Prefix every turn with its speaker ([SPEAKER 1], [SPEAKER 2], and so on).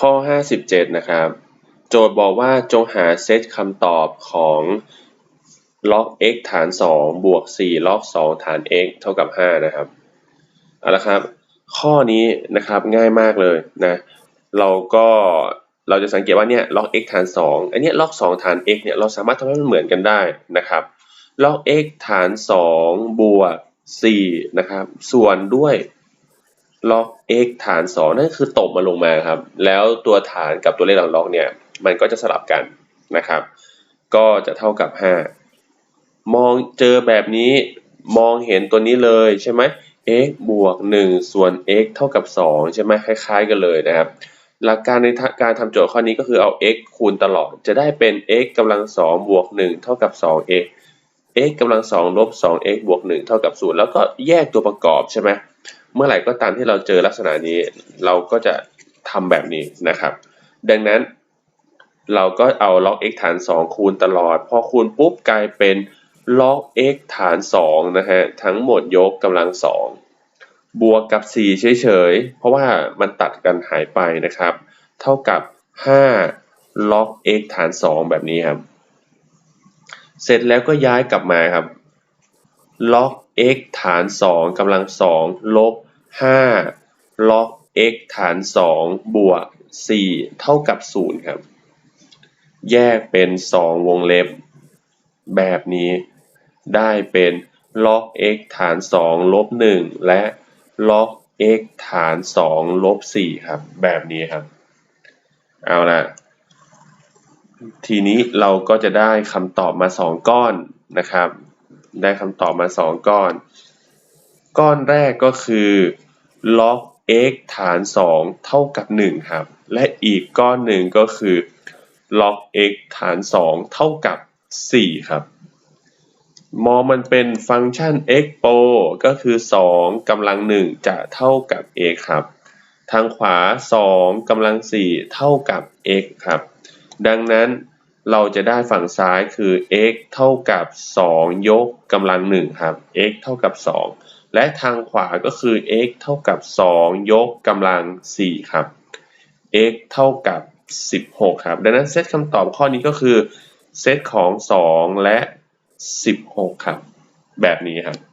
[SPEAKER 1] ข้อ 57 นะครับ โจทย์บอกว่าจงหาเซตคำตอบของล็อก x ฐาน 2 บวก 4 ล็อก 2 ฐาน x เท่ากับ 5 นะครับ เอาละครับ ข้อนี้นะครับง่ายมากเลยนะ เราก็เราจะสังเกตว่าเนี่ยล็อก x ฐาน 2 อันเนี้ยล็อก 2 ฐาน x เนี่ยเราสามารถทำให้มันเหมือนกันได้นะครับ ล็อก x ฐาน 2 บวก 4 นะครับ ส่วนด้วย ล็อก x ฐาน 2 นั่นคือตบมาลงมาครับ แล้วตัวฐานกับตัวเลขหลังล็อกเนี่ย มันก็จะสลับกันนะครับ ก็จะเท่ากับ 5 มองเจอแบบนี้มองเห็นตัวนี้เลยใช่ไหม x บวก 1 ส่วน x เท่ากับ 2 ใช่ไหมคล้าย ๆ กันเลยนะครับ หลักการในการทำโจทย์ข้อนี้ก็คือเอา x คูณตลอด จะได้เป็น x กำลัง 2 บวก 1 เท่ากับ 2x x กำลัง 2 ลบ 2x บวก 1 เท่ากับ 0 แล้วก็แยกตัวประกอบใช่ไหม เมื่อไหร่ก็ตามที่เราเจอลักษณะนี้ เราก็จะทำแบบนี้นะครับ ดังนั้น เราก็เอาล็อก x ฐาน 2 คูณตลอด พอคูณปุ๊บกลายเป็นล็อก x ฐาน2นะฮะทั้งหมดยกกำลัง 2 บวกกับ 4 เฉยๆ เพราะว่ามันตัดกันหายไปนะครับ เท่ากับ 5 ล็อก x ฐาน 2 แบบนี้ครับ เสร็จแล้วก็ย้ายกลับมาครับล็อก x ฐาน 2กำลัง 2 ลบ 5ล็อก x ฐาน2บวก4เท่ากับ0ครับ แยกเป็น2วงเล็บ แบบนี้ได้เป็นล็อก x ฐาน2ลบ1และล็อก x ฐาน2ลบ4ครับ แบบนี้ครับ เอาละทีนี้เราก็จะได้คำตอบมา2ก้อนนะครับ ได้คำตอบมา2ก้อน ก้อนแรกก็คือ ล็อก x ฐาน 2 เท่ากับ 1 ครับ และอีกก้อนหนึ่งก็คือล็อก x ฐาน 2 เท่ากับ 4 ครับ มองมันเป็นฟังก์ชัน x โปรก็คือ 2กำลัง 1 จะเท่ากับ x ครับ ทางขวา 2กำลัง 4 เท่ากับ x ครับ ดังนั้นเราจะได้ฝั่งซ้ายคือ x เท่ากับ 2 ยกกำลัง 1 ครับ x เท่ากับ 2 และทางขวาก็คือ x เท่ากับ 2 ยกกำลัง 4 ครับ x เท่ากับ 16 ครับ ดังนั้นเซตคำตอบข้อนี้ก็คือเซตของ 2 และ 16 ครับ แบบนี้ครับ